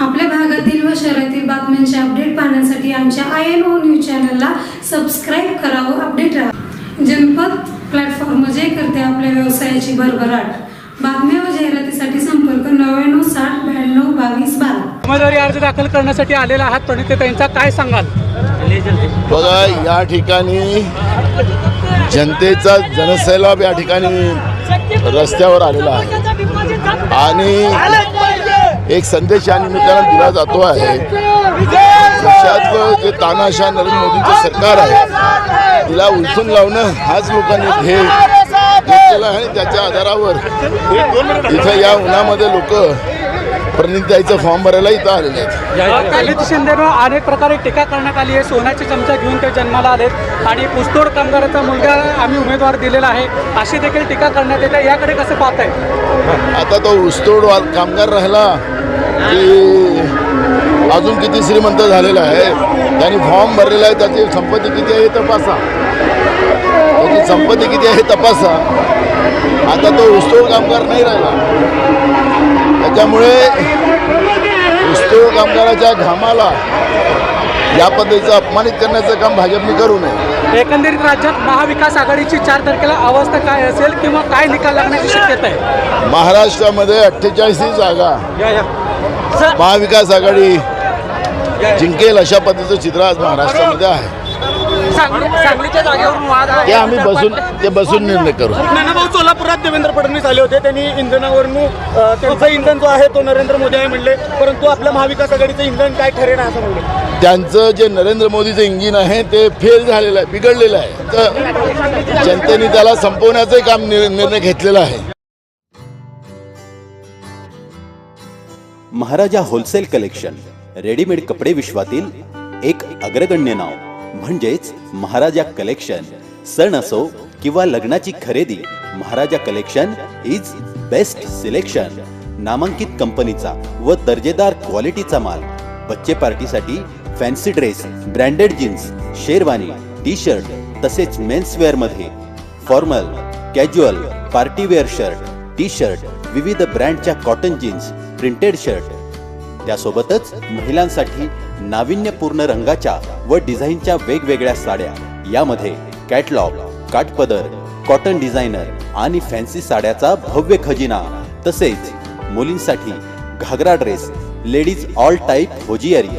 आपल्या भागातील व शहरातील बातम्यांचे अपडेट पाहण्यासाठी आमच्या आय एन ओ न्यूज चॅनलला सबस्क्राईब करा व अपडेट राहा. जनपद प्लॅटफॉर्म जे करते आपल्या व्यवसायाची भरभराट. बातम्या व जाहिरातीसाठी संपर्क नव्याण्णव साठ ब्याण्णव बावीस बारा. उमेदवारी अर्ज दाखल करण्यासाठी आलेला आहात प्रणिते त्यांचा काय सांगाल? बघा या ठिकाणी जनतेचा जनसैलाब या ठिकाणी रस्त्यावर आलेला आहे. आणि एक संदेश या निमित्तानं दिला जातो आहे. देशातलं जे तानाशा नरेंद्र मोदींचं सरकार आहे तिला उलथून लावणं हाच लोकांनी ध्येय घेतलेला आहे आणि त्याच्या आधारावर इथं या उन्हामध्ये लोक प्रणिताईचं फॉर्म भरायला इथं आलेले आहेत. शिंदेनं अनेक प्रकारे टीका करण्यात आली आहे. सोन्याची चमचा घेऊन ते जन्माला आलेत आणि पुस्तोड कामगाराचा मुलगा आम्ही उमेदवार दिलेला आहे. अशी देखील टीका करण्यात येते. याकडे कसं पाहताय? आता तो ऊसतोड कामगार राहिला की अजून किती श्रीमंत झालेला आहे त्यांनी फॉर्म भरलेला आहे त्याची संपत्ती किती आहे तपासा. त्याची संपत्ती किती आहे तपासा. आता तो ऊसतोड कामगार नाही राहिला. त्याच्यामुळे ऊसतोड कामगाराच्या घामाला या पद्धतीचं अपमानित करण्याचं काम भाजपने करू नये. एकंदरीत राज्यात महाविकास आघाडीची चार तारखेला अवस्था काय असेल किंवा काय निकाल लागण्याची शक्यता आहे? महाराष्ट्रामध्ये अठ्ठेचाळीस जागा. महाविकास आघाडी जिंकेल अशा पद्धतीचं चित्र आज महाराष्ट्रामध्ये आहे. सांगलीच्या जागेवरून वाद ते आम्ही बसून ते बसून निर्णय करू. नानाभाऊ सोलापुरात देवेंद्र फडणवीस आले होते. त्यांनी इंधनावरून त्यांचा इंधन जो आहे तो नरेंद्र मोदी आहे म्हणले. परंतु आपल्या महाविकास आघाडीचं इंधन काय ठरेल असं म्हणले. त्यांचं जे नरेंद्र मोदीचं इंजिन आहे ते फेल झालेलं आहे बिघडलेलं आहे. तर जनतेने त्याला संपवण्याचंही काम निर्णय घेतलेला आहे. महाराजा होलसेल कलेक्शन रेडीमेड कपडे विश्वातील एक अग्रगण्य नाव. म्हणजेच महाराजा कलेक्शन. सण असो किंवा लग्नाची खरेदी Maharaja collection is best selection नामांकित कंपनीचा व दर्जेदार क्वालिटीचा माल बच्चे पार्टीसाठी fancy dress branded jeans sherwani T shirt तसेच मेन्सवेअरमध्ये formal casual partywear shirt T shirt विविध ब्रँडच्या कॉटन जीन्स प्रिंटेड शर्ट. त्यासोबतच महिलांसाठी नाविन्यपूर्ण रंगाच्या व डिझाईनच्या वेगवेगळ्या साड्या. यामध्ये कॅटलॉग काठपदर कॉटन डिझायनर आणि फॅन्सी साड्याचा भव्य खजिना तसेच मुलींसाठी ghagra dress ladies all type hosiery